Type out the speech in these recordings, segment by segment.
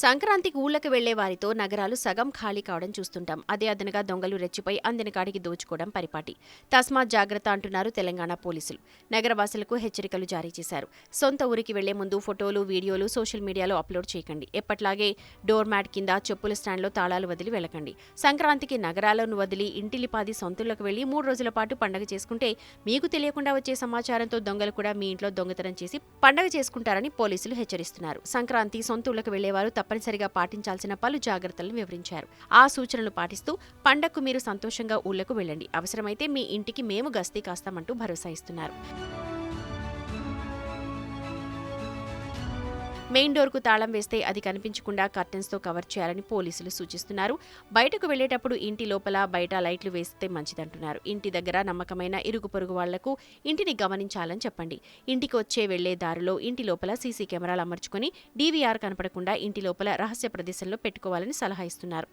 సంక్రాంతికి ఊళ్ళకి వెళ్ళే వారితో నగరాలు సగం ఖాళీ కావడం చూస్తుంటాం. అదే అదనగా దొంగలు రెచ్చిపోయి అందిన కాడికి దోచుకోవడం పరిపాటి. తస్మాత్ జాగ్రత్త అంటున్నారు తెలంగాణ పోలీసులు. నగరవాసులకు హెచ్చరికలు జారీ చేశారు. సొంత ఊరికి వెళ్ళే ముందు ఫోటోలు వీడియోలు సోషల్ మీడియాలో అప్లోడ్ చేయకండి. ఎప్పట్లాగే డోర్ మ్యాట్ కింద చెప్పుల స్టాండ్లో తాళాలు వదిలి వెళ్ళకండి. సంక్రాంతికి నగరాలను వదిలి ఇంటిలిపాది సొంతలకు వెళ్ళి మూడు రోజుల పాటు పండగ చేసుకుంటే మీకు తెలియకుండా వచ్చే సమాచారంతో దొంగలు కూడా మీ ఇంట్లో దొంగతనం చేసి పండగ చేసుకుంటారని పోలీసులు హెచ్చరిస్తున్నారు. సంక్రాంతి సొంతూళ్ళకు వెళ్ళేవారు తప్పనిసరిగా పాటించాల్సిన పలు జాగ్రత్తలను వివరించారు. ఆ సూచనలు పాటిస్తూ పండగకు మీరు సంతోషంగా ఊళ్ళకు వెళ్ళండి. అవసరమైతే మీ ఇంటికి మేము గస్తీ కాస్తామంటూ భరోసా ఇస్తున్నారు. మెయిన్ డోర్కు తాళం వేస్తే అది కనిపించకుండా కర్టెన్స్తో కవర్ చేయాలని పోలీసులు సూచిస్తున్నారు. బయటకు వెళ్ళేటప్పుడు ఇంటి లోపల బయట లైట్లు వేస్తే మంచిదంటున్నారు. ఇంటి దగ్గర నమ్మకమైన ఇరుగు పొరుగు వాళ్ళకు ఇంటిని గమనించాలని చెప్పండి. ఇంటికి వచ్చే వెళ్ళే దారిలో ఇంటి లోపల సీసీ కెమెరాలు అమర్చుకుని డీవీఆర్ కనపడకుండా ఇంటి లోపల రహస్య ప్రదేశంలో పెట్టుకోవాలని సలహా ఇస్తున్నారు.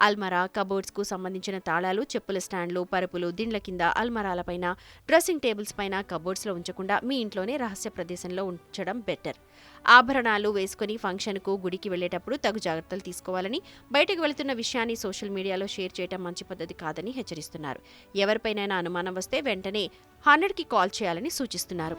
అల్మరా కబోర్డ్స్కు సంబంధించిన తాళాలు చెప్పుల స్టాండ్లు పరుపులు దిండ్ల కింద అల్మరాలపైన డ్రెస్సింగ్ టేబుల్స్ పైన కబోర్డ్స్లో ఉంచకుండా మీ ఇంట్లోనే రహస్య ప్రదేశంలో ఉంచడం బెటర్. ఆభరణాలు వేసుకుని ఫంక్షన్కు గుడికి వెళ్ళేటప్పుడు తగు జాగ్రత్తలు తీసుకోవాలని బయటకు వెళుతున్న విషయాన్ని సోషల్ మీడియాలో షేర్ చేయడం మంచి పద్ధతి కాదని హెచ్చరిస్తున్నారు. ఎవరిపైనైనా అనుమానం వస్తే వెంటనే హండ్రెడ్కి కాల్ చేయాలని సూచిస్తున్నారు.